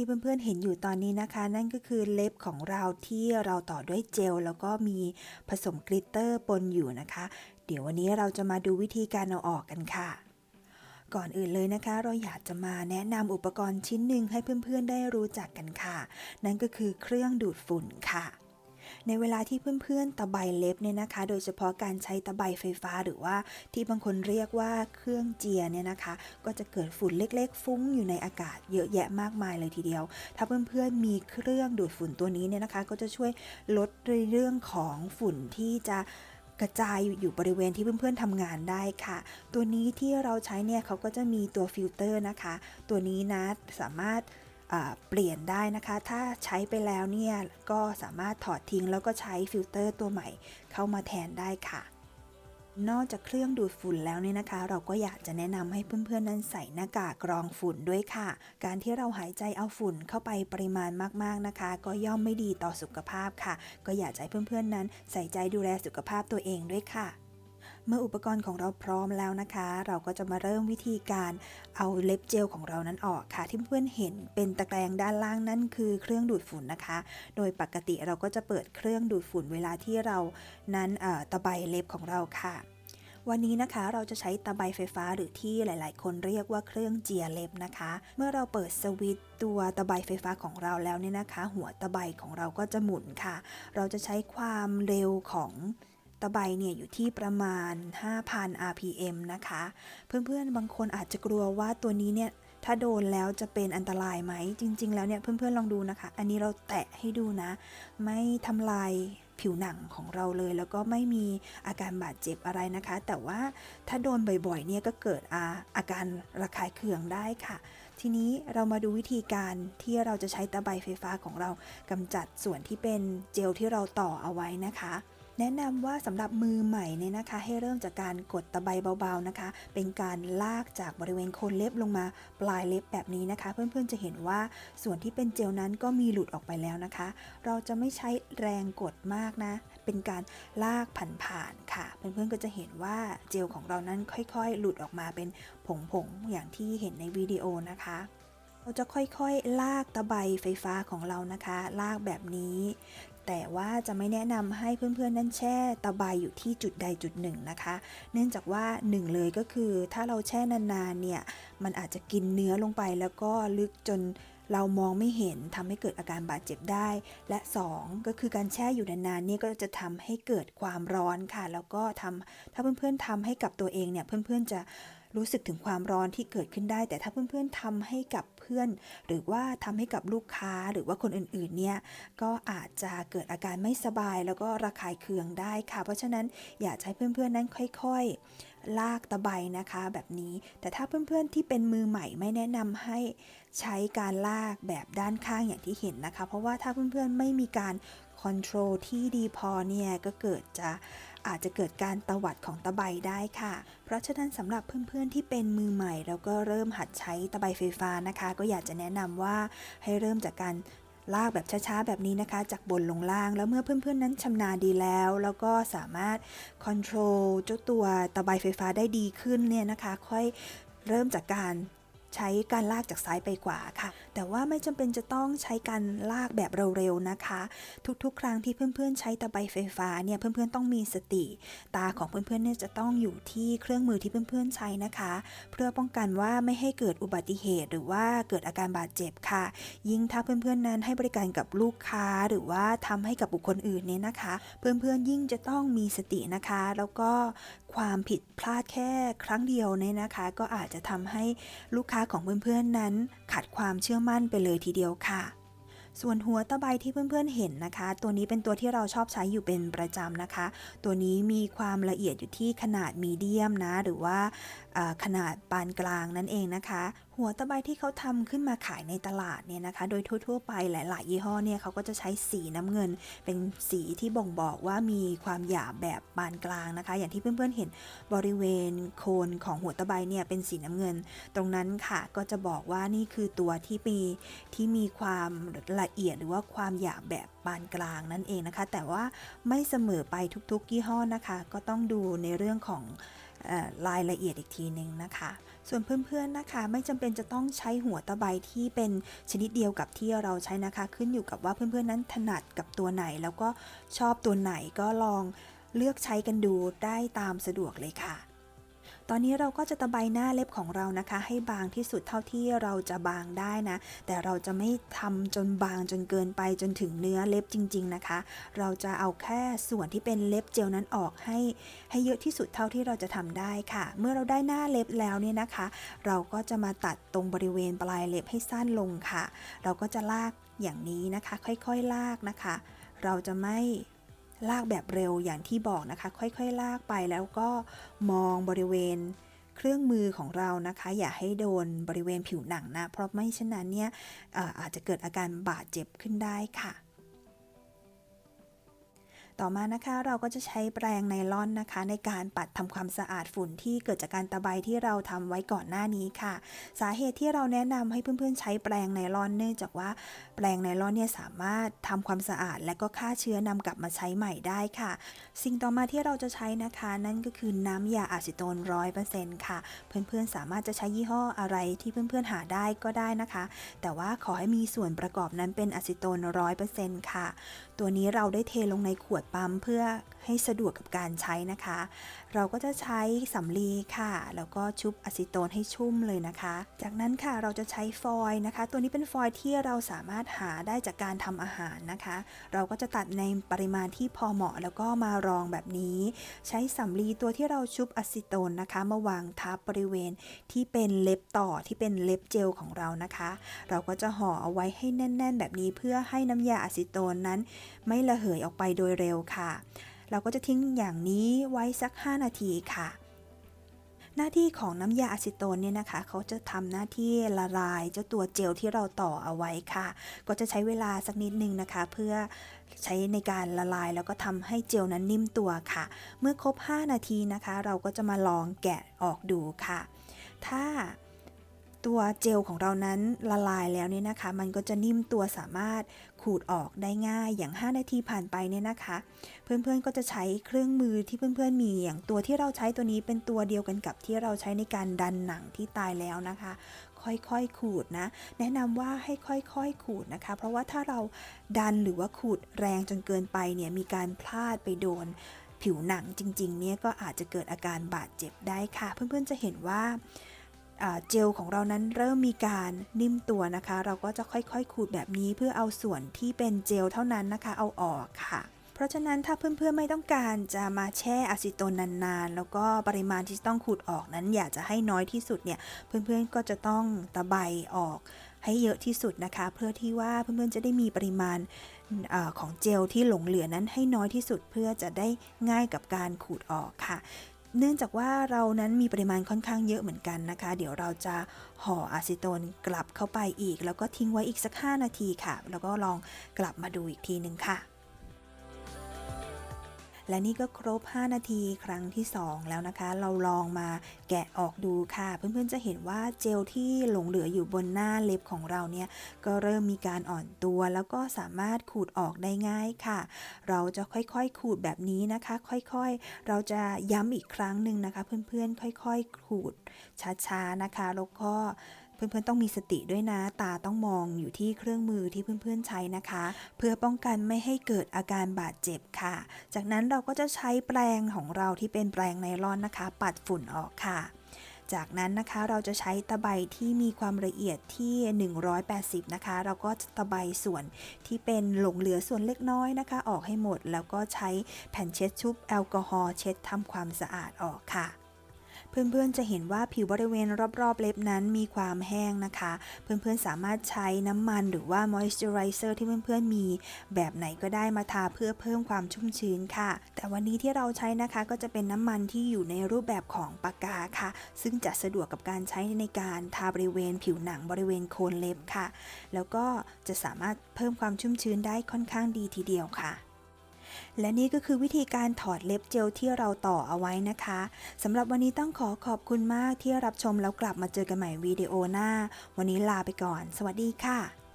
ที่เพื่อนๆเห็นอยู่ตอนนี้นะคะ นั่นก็คือเล็บของเราที่เราต่อด้วยเจล แล้วก็มีผสมกลิตเตอร์ปนอยู่นะคะ เดี๋ยววันนี้เราจะมาดูวิธีการเอาออกกันค่ะก่อนอื่นเลยนะคะ เราอยากจะมาแนะนำอุปกรณ์ชิ้นหนึ่งให้เพื่อนๆได้รู้จักกันค่ะ นั่นก็คือเครื่องดูดฝุ่นค่ะ ในเวลาที่เพื่อนๆตะไบเล็บเนี่ยนะคะ โดยเฉพาะการใช้ตะไบไฟฟ้าหรือว่าที่บางคนเรียกว่าเครื่องเจียเนี่ยนะคะ ก็จะเกิดฝุ่นเล็กๆ ฟุ้งอยู่ในอากาศเยอะแยะมากมายเลยทีเดียว ถ้าเพื่อนๆมีเครื่องดูดฝุ่นตัวนี้เนี่ยนะคะ ก็จะช่วยลดในเรื่องของฝุ่นที่จะกระจายอยู่บริเวณที่เพื่อนๆทำงานได้ค่ะ ตัวนี้ที่เราใช้เนี่ยเขาก็จะมีตัวฟิลเตอร์นะคะ ตัวนี้นะสามารถ เปลี่ยนได้นะคะ ถ้าใช้ไปแล้วเนี่ย ก็สามารถถอดทิ้งแล้วก็ใช้ฟิลเตอร์ตัวใหม่เข้ามาแทนได้ค่ะ นอกจากเครื่องดูดฝุ่นแล้วเนี่ยนะคะ เราก็อยากจะแนะนำให้เพื่อนๆนั้นใส่หน้ากากกรองฝุ่นด้วยค่ะ การที่เราหายใจเอาฝุ่นเข้าไปปริมาณมากๆนะคะ ก็ย่อมไม่ดีต่อสุขภาพค่ะ ก็อยากจะให้เพื่อนๆนั้นใส่ใจดูแลสุขภาพตัวเองด้วยค่ะ เมื่ออุปกรณ์ของเราพร้อมแล้วนะคะ เราก็จะมาเริ่มวิธีการเอาเล็บเจลของเรานั้นออกค่ะ ที่เพื่อนเห็นเป็นตะแกรงด้านล่างนั่นคือเครื่องดูดฝุ่นนะคะ โดยปกติเราก็จะเปิดเครื่องดูดฝุ่นเวลาที่เรานั้นตะไบเล็บของเราค่ะวันนี้นะคะเราจะใช้ตะไบไฟฟ้าหรือที่หลาย ๆ คนเรียกว่าเครื่องเจียเล็บนะคะ เมื่อเราเปิดสวิตตัวตะไบไฟฟ้าของเราแล้วเนี่ยนะคะ หัวตะไบของเราก็จะหมุนค่ะ เราจะใช้ความเร็วของ ตะไบเนี่ยอยู่ที่ประมาณ 5,000 rpm นะคะ เพื่อนๆ บางคนอาจจะกลัวว่าตัวนี้เนี่ย ถ้าโดนแล้วจะเป็นอันตรายไหม จริง ๆ แล้วเนี่ย เพื่อนๆ ลองดูนะคะ อันนี้เราแตะให้ดูนะ ไม่ทำลายผิวหนังของเราเลย แล้วก็ไม่มีอาการบาดเจ็บอะไรนะคะ แต่ว่าถ้าโดนบ่อยๆ เนี่ยก็เกิดอาอาการระคายเคืองได้ค่ะ ทีนี้เรามาดูวิธีการที่เราจะใช้ตะไบไฟฟ้าของเรากำจัดส่วนที่เป็นเจลที่เราต่อเอาไว้นะคะ แนะนำว่าสำหรับมือใหม่เนี่ยนะคะ ให้เริ่มจากการกดตะไบเบาๆนะคะ เป็นการลากจากบริเวณโคนเล็บลงมาปลายเล็บแบบนี้นะคะ เพื่อนๆจะเห็นว่าส่วนที่เป็นเจลนั้นก็มีหลุดออกไปแล้วนะคะ เราจะไม่ใช้แรงกดมากนะ เป็นการลากผ่านๆค่ะ เพื่อนๆก็จะเห็นว่าเจลของเรานั้นค่อยๆ หลุดออกมาเป็นผงๆอย่างที่เห็นในวิดีโอนะคะ เราจะค่อยๆ ลากตะไบไฟฟ้าของเรานะคะ ลากแบบนี้ แต่ว่าจะไม่แนะนำให้เพื่อนๆ นั่นแช่ตะไบอยู่ที่จุดใดจุดหนึ่งนะคะ เนื่องจากว่าหนึ่งเลยก็คือ ถ้าเราแช่นานๆ เนี่ย มันอาจจะกินเนื้อลงไปแล้วก็ลึกจนเรามองไม่เห็นทำให้เกิดอาการบาดเจ็บได้ และสองก็คือการแช่อยู่นานๆเนี่ยก็จะทำให้เกิดความร้อนค่ะ แล้วก็ทำถ้าเพื่อนๆทำให้กับตัวเองเนี่ยเพื่อนๆจะ รู้สึกถึงความร้อนที่เกิดขึ้นได้ แต่ถ้าเพื่อนๆทำให้กับเพื่อน หรือว่าทำให้กับลูกค้าหรือว่าคนอื่นๆเนี่ยก็อาจจะเกิดอาการไม่สบายแล้วก็ระคายเคืองได้ค่ะ เพราะฉะนั้นอย่าให้เพื่อนๆนั้นค่อยๆ ลากตะไบนะคะ แบบนี้ แต่ถ้าเพื่อนๆที่เป็นมือใหม่ไม่แนะนำให้ใช้การลากแบบด้านข้างอย่างที่เห็นนะคะ เพราะว่าถ้าเพื่อนๆไม่มีการคอนโทรลที่ดีพอเนี่ยก็เกิดจะ อาจจะเกิดการตวัดของตะไบได้ค่ะ เพราะฉะนั้นสำหรับเพื่อนๆที่เป็นมือใหม่ แล้วก็เริ่มหัดใช้ตะไบไฟฟ้านะคะ ก็อยากจะแนะนำว่าให้เริ่มจากการลากแบบช้าๆ แบบนี้นะคะ จากบนลงล่าง แล้วเมื่อเพื่อนๆนั้นชำนาญดีแล้ว แล้วก็สามารถคอนโทรลเจ้าตัวตะไบไฟฟ้าได้ดีขึ้นเนี่ยนะคะ ค่อยเริ่มจากการ ใช้การลากจากซ้ายไปขวาค่ะ แต่ว่าไม่จำเป็นจะต้องใช้การลากแบบเร็วๆนะคะ ทุกๆ ครั้งที่เพื่อนๆ ใช้ตะไบไฟฟ้าเนี่ยเพื่อนๆต้องมีสติ ตาของเพื่อนๆเนี่ยจะต้องอยู่ที่เครื่องมือที่เพื่อนๆใช้นะคะ เพื่อป้องกันว่าไม่ให้เกิดอุบัติเหตุ หรือว่าเกิดอาการบาดเจ็บค่ะ ยิ่งถ้าเพื่อนๆนั้นให้บริการกับลูกค้าหรือว่าทำให้กับบุคคลอื่นเนี่ยนะคะ เพื่อนๆยิ่งจะต้องมีสตินะคะ แล้วก็ความผิดพลาดแค่ครั้งเดียวเนี่ยนะคะ ก็อาจจะทำให้ลูกค้าของเพื่อนๆนั้น ขาดความเชื่อมั่นไปเลยทีเดียวค่ะ ส่วนหัวตะไบที่เพื่อนๆเห็นนะคะ ตัวนี้เป็นตัวที่เราชอบใช้อยู่เป็นประจำนะคะ ตัวนี้มีความละเอียดอยู่ที่ขนาดมีเดียมนะ หรือว่าขนาดปานกลางนั่นเองนะคะ หัวตะไบที่เขาทำขึ้นมาขายในตลาดเนี่ยนะคะ โดยทั่ว ๆ ไปหลาย ๆ ยี่ห้อเนี่ยเขาก็จะใช้สีน้ำเงิน เป็นสีที่บ่งบอกว่ามีความหยาบแบบปานกลางนะคะ อย่างที่เพื่อน ๆ เห็นบริเวณโคนของหัวตะไบเนี่ยเป็นสีน้ำเงิน ตรงนั้นค่ะก็จะบอกว่านี่คือตัวที่มีที่มีความละเอียดหรือว่าความหยาบแบบปานกลางนั่นเองนะคะ แต่ว่าไม่เสมอไปทุกๆ ยี่ห้อนะคะ ก็ต้องดูในเรื่องของ รายละเอียดอีกทีหนึ่งนะคะ ส่วนเพื่อนๆนะคะไม่จำเป็นจะต้องใช้หัวตะไบที่เป็นชนิดเดียวกับที่เราใช้นะคะ ขึ้นอยู่กับว่าเพื่อนๆนั้นถนัดกับตัวไหน แล้วก็ชอบตัวไหนก็ลองเลือกใช้กันดูได้ตามสะดวกเลยค่ะ ตอนนี้เราก็จะตะไบหน้าเล็บของเรานะคะ ให้บางที่สุดเท่าที่เราจะบางได้นะ แต่เราจะไม่ทำจนบางจนเกินไปจนถึงเนื้อเล็บจริง ๆนะคะ เราจะเอาแค่ส่วนที่เป็นเล็บเจลนั้นออกให้ ให้เยอะที่สุดเท่าที่เราจะทำได้ค่ะ เมื่อเราได้หน้าเล็บแล้วเนี่ยนะคะ เราก็จะมาตัดตรงบริเวณปลายเล็บให้สั้นลงค่ะ เราก็จะลากอย่างนี้นะคะ ค่อยๆลากนะคะ เราจะไม่ ลากแบบเร็วอย่างที่บอกนะคะ ค่อยๆ ลากไปแล้วก็มองบริเวณเครื่องมือของเรานะคะ อย่าให้โดนบริเวณผิวหนังนะ เพราะไม่เช่นนั้นเนี่ยอาจจะเกิดอาการบาดเจ็บขึ้นได้ค่ะ ต่อมานะคะเราก็จะใช้แปรงไนล่อนนะคะ ในการปัดทำความสะอาดฝุ่นที่เกิดจากการตะไบที่เราทำไว้ก่อนหน้านี้ค่ะ สาเหตุที่เราแนะนำให้เพื่อนๆ ใช้แปรงไนล่อนเนื่องจากว่าแปรงไนล่อนเนี่ยสามารถทำความสะอาด และก็ฆ่าเชื้อนำกลับมาใช้ใหม่ได้ค่ะ สิ่งต่อมาที่เราจะใช้นะคะ นั่นก็คือน้ำยาอะซิโตนร้อยเปอร์เซ็นต์ค่ะ เพื่อนๆสามารถจะใช้ยี่ห้ออะไรที่เพื่อนๆหาได้ก็ได้นะคะ แต่ว่าขอให้มีส่วนประกอบนั้นเป็นอะซิโตนร้อยเปอร์เซ็นต์ค่ะ ตัวนี้เราได้เทลงในขวดปั๊มเพื่อให้สะดวกกับการใช้นะคะ เราก็จะใช้สำลีค่ะ แล้วก็ชุบอะซิโตนให้ชุ่มเลยนะคะ จากนั้นค่ะเราจะใช้ฟอยล์นะคะ ตัวนี้เป็นฟอยล์ที่เราสามารถหาได้จากการทำอาหารนะคะ เราก็จะตัดในปริมาณที่พอเหมาะแล้วก็มารองแบบนี้ ใช้สำลีตัวที่เราชุบอะซิโตนนะคะ มาวางทับบริเวณที่เป็นเล็บต่อที่เป็นเล็บเจลของเรานะคะ เราก็จะห่อเอาไว้ให้แน่น ๆ แบบนี้เพื่อให้น้ำยาอะซิโตนนั้น ไม่ระเหยออกไปโดยเร็วค่ะ เราก็จะทิ้งอย่างนี้ไว้สัก 5 นาทีค่ะ หน้าที่ของน้ำยาอะซิโตนเนี่ยนะคะ เขาจะทำหน้าที่ละลายเจ้าตัวเจลที่เราต่อเอาไว้ค่ะ ก็จะใช้เวลาสักนิดนึงนะคะ เพื่อใช้ในการละลายแล้วก็ทำให้เจลนั้นนิ่มตัวค่ะ เมื่อครบ 5 นาทีนะคะ เราก็จะมาลองแกะออกดูค่ะ ถ้า ตัวเจลของเรานั้นละลายแล้วเนี่ยนะคะ มันก็จะนิ่มตัวสามารถขูดออกได้ง่ายอย่าง 5 นาทีผ่านไปเนี่ยนะคะ เพื่อนๆก็จะใช้เครื่องมือที่เพื่อนๆมีอย่างตัวที่เราใช้ตัวนี้เป็นตัวเดียวกันกับที่เราใช้ในการดันหนังที่ตายแล้วนะคะ ค่อยๆขูดนะ แนะนำว่าให้ค่อยๆขูดนะคะ เพราะว่าถ้าเราดันหรือว่าขูดแรงจนเกินไปเนี่ยมีการพลาดไปโดนผิวหนังจริงๆเนี่ยก็อาจจะเกิดอาการบาดเจ็บได้ค่ะ เพื่อนๆจะเห็นว่า เจลของเรานั้นเริ่มมีการนิ่มตัวนะคะ เราก็จะค่อยๆขูดแบบนี้เพื่อเอาส่วนที่เป็นเจลเท่านั้นนะคะ เอาออกค่ะ เพราะฉะนั้นถ้าเพื่อนๆไม่ต้องการจะมาแช่อะซิโตนนานๆ แล้วก็ปริมาณที่ต้องขูดออกนั้น อยากจะให้น้อยที่สุดเนี่ยเพื่อนๆก็จะต้องตะไบออกให้เยอะที่สุดนะคะ เพื่อที่ว่าเพื่อนๆจะได้มีปริมาณอของเจลที่หลงเหลือนั้นให้น้อยที่สุดเพื่อจะได้ง่ายกับการขูดออกค่ะ เนื่องจากว่าเรานั้นมีปริมาณค่อนข้างเยอะเหมือนกันนะคะ เดี๋ยวเราจะห่ออะซิโตนกลับเข้าไปอีก แล้วก็ทิ้งไว้อีกสัก 5 นาทีค่ะ แล้วก็ลองกลับมาดูอีกทีหนึ่งค่ะ และนี่ก็ครบ 5 นาทีครั้งที่ 2 แล้วนะคะ เราลองมาแกะออกดูค่ะ เพื่อนๆจะเห็นว่าเจลที่หลงเหลืออยู่บนหน้าเล็บของเราเนี่ยก็เริ่มมีการอ่อนตัว แล้วก็สามารถขูดออกได้ง่ายค่ะ เราจะค่อยๆ ขูดแบบนี้นะคะ ค่อยๆ เราจะย้ำอีกครั้งหนึ่งนะคะ เพื่อนๆ ค่อยๆ ขูดช้าๆนะคะแล้วก็ เพื่อนๆต้องมีสติด้วยนะ ตาต้องมองอยู่ที่เครื่องมือที่เพื่อนๆใช้นะคะ เพื่อป้องกันไม่ให้เกิดอาการบาดเจ็บค่ะ จากนั้นเราก็จะใช้แปรงของเราที่เป็นแปรงไนลอนนะคะ ปัดฝุ่นออกค่ะจากนั้นนะคะเราจะใช้ตะไบที่มีความละเอียดที่ 180 นะคะ เราก็จะตะไบส่วนที่เป็นหลงเหลือส่วนเล็กน้อยนะคะ ออกให้หมด แล้วก็ใช้แผ่นเช็ดชุบแอลกอฮอล์เช็ดทำความสะอาดออกค่ะ เพื่อนๆจะเห็นว่าผิวบริเวณรอบๆเล็บนั้นมีความแห้งนะคะ เพื่อนๆสามารถใช้น้ำมันหรือว่า moisturizer ที่เพื่อนๆมี แบบไหนก็ได้มาทาเพื่อเพิ่มความชุ่มชื้นค่ะ แต่วันนี้ที่เราใช้นะคะก็จะเป็นน้ำมันที่อยู่ในรูปแบบของปากกาค่ะ ซึ่งจะสะดวกกับการใช้ในการทาบริเวณผิวหนังบริเวณโคนเล็บค่ะ แล้วก็จะสามารถเพิ่มความชุ่มชื้นได้ค่อนข้างดีทีเดียวค่ะ และนี่ก็คือวิธีการถอดเล็บเจลที่เราต่อเอาไว้นะคะสำหรับวันนี้ต้องขอขอบคุณมากที่รับชมแล้วกลับมาเจอกันใหม่วิดีโอหน้า วันนี้ลาไปก่อน สวัสดีค่ะ